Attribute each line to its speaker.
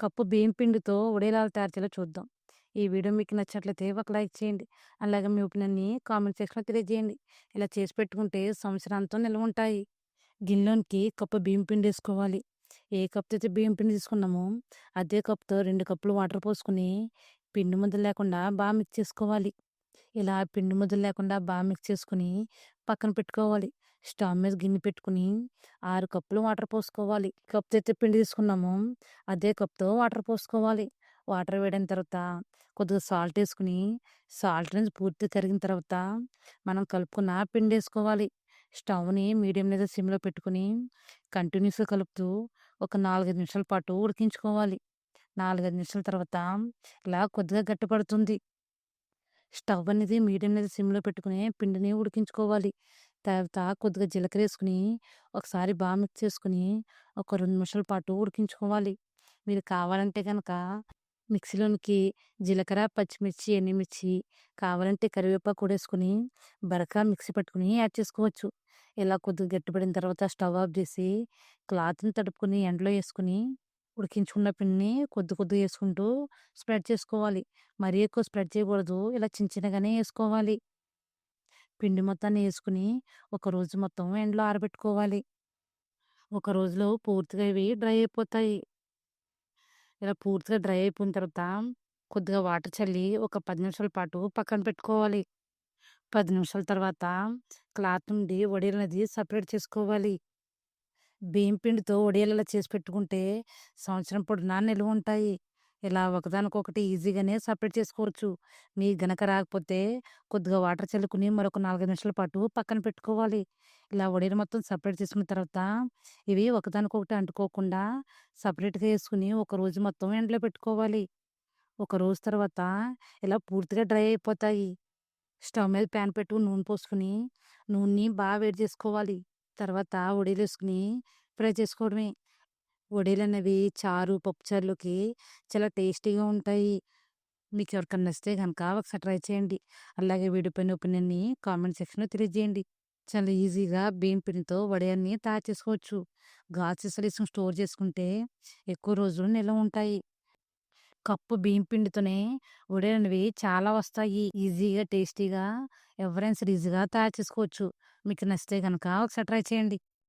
Speaker 1: Cup బియ్యం పిండితో ఉడేలాలు తయారు చేయాలో చూద్దాం. ఈ వీడియో మీకు నచ్చినట్లయితే ఒక లైక్ చేయండి. అలాగే మీ ఒపీనియన్‌ని కామెంట్ సెక్షన్‌లో తెలియజేయండి. ఇలా చేసి పెట్టుకుంటే సంవత్సరాంతం నిల్వ ఉంటాయి. గిన్నెలోనికి కప్పు బియ్యం పిండి వేసుకోవాలి ఏ కప్‌తో అయితే బియ్యం పిండి తీసుకున్నామో అదే కప్‌తో రెండు కప్పులు వాటర్ పోసుకొని పిండి ముద్దలు లేకుండా బాగా మిక్స్ చేసుకోవాలి. ఇలా పిండి ముద్దలు లేకుండా బాగా మిక్స్ చేసుకొని పక్కన పెట్టుకోవాలి. స్టవ్ మీద గిన్నె పెట్టుకొని ఆరు కప్పులు వాటర్ పోసుకోవాలి. కప్‌తో అయితే పిండి తీసుకున్నాము అదే కప్‌తో వాటర్ పోసుకోవాలి. వాటర్ వేడిన తర్వాత కొద్దిగా సాల్ట్ వేసుకుని సాల్ట్ నుంచి పూర్తిగా కరిగిన తర్వాత మనం కలుపుకున్న పిండి వేసుకోవాలి స్టవ్‌ని మీడియం లేదా సిమ్‌లో పెట్టుకొని కంటిన్యూస్‌గా కలుపుతూ ఒక 4, 5 నిమిషాల పాటు ఉడికించుకోవాలి. 4, 5 నిమిషాల తర్వాత ఇలా కొద్దిగా గట్టిపడుతుంది. స్టవ్ అనేది మీడియం లేదా సిమ్‌లో పెట్టుకుని పిండిని ఉడికించుకోవాలి. తర్వాత కొద్దిగా జీలకర్ర వేసుకుని ఒకసారి బాగా మిక్స్ చేసుకుని ఒక రెండు నిమిషాల పాటు ఉడికించుకోవాలి. మీరు కావాలంటే కనుక మిక్సీలోనికి జీలకర్ర, పచ్చిమిర్చి, ఎండుమిర్చి కావాలంటే కరివేపాకు కూడా ఏసుకొని బరక మిక్సీ పట్టుకొని యాడ్ చేసుకోవచ్చు. ఇలా కొద్దిగా గట్టిపడిన తర్వాత స్టవ్ ఆఫ్ చేసి క్లాత్‌ని తడుపుకుని ఎండలో వేసుకుని ఉడికించుకున్న పిండిని కొద్ది కొద్దిగా వేసుకుంటూ స్ప్రెడ్ చేసుకోవాలి. మరీ ఎక్కువ స్ప్రెడ్ చేయకూడదు. ఇలా చిన్న చిన్నగానే వేసుకోవాలి పిండి మొత్తాన్ని వేసుకుని ఒక రోజు మొత్తం ఎండలో ఆరబెట్టుకోవాలి. ఒక రోజులో పూర్తిగా ఇవి డ్రై అయిపోతాయి. ఇలా పూర్తిగా డ్రై అయిపోయిన తర్వాత కొద్దిగా వాటర్ చల్లి ఒక పది నిమిషాల పాటు పక్కన పెట్టుకోవాలి. పది నిమిషాల తర్వాత క్లాత్ నుండి వడియాలనేది సపరేట్ చేసుకోవాలి. బియ్యం పిండితో వడియాలలో ఇలా చేసి పెట్టుకుంటే సంవత్సరం పొడునా నిల్వ ఉంటాయి. ఇలా ఒకదానికొకటి ఈజీగానే సపరేట్ చేసుకోవచ్చు. మీకు గనక రాకపోతే కొద్దిగా వాటర్ చల్లుకొని మరొక 4, 5 నిమిషాల పాటు పక్కన పెట్టుకోవాలి. ఇలా వడియాలు మొత్తం సపరేట్ చేసుకున్న తర్వాత ఇవి ఒకదానికొకటి అంటుకోకుండా సపరేట్గా వేసుకుని ఒక రోజు మొత్తం ఎండలో పెట్టుకోవాలి. ఒక రోజు తర్వాత ఇలా పూర్తిగా డ్రై అయిపోతాయి. స్టవ్ మీద పాన్ పెట్టుకుని నూనె పోసుకొని నూనెని బాగా వేడి చేసుకోవాలి. తర్వాత వడియాలు ఫ్రై చేసుకోవడమే. వడియాలనేవి చారు, పప్పుచారులోకి చాలా టేస్టీగా ఉంటాయి. మీకు ఎవరికైనా నచ్చితే కనుక ఒకసారి ట్రై చేయండి. అలాగే వీడియో పైన ఒపీనియన్‌ని కామెంట్ సెక్షన్‌లో తెలియజేయండి. చాలా ఈజీగా బియ్యం పిండితో వడియాల్ని తయారు చేసుకోవచ్చు. గాజు సీసాలో స్టోర్ చేసుకుంటే ఎక్కువ రోజులు నిల్వ ఉంటాయి. కప్పు బియ్యం పిండితోనే వడియాలనేవి చాలా వస్తాయి. ఈజీగా, టేస్టీగా ఎవరైనా సరే ఈజీగా తయారు చేసుకోవచ్చు. మీకు నచ్చితే కనుక ఒకసారి ట్రై చేయండి.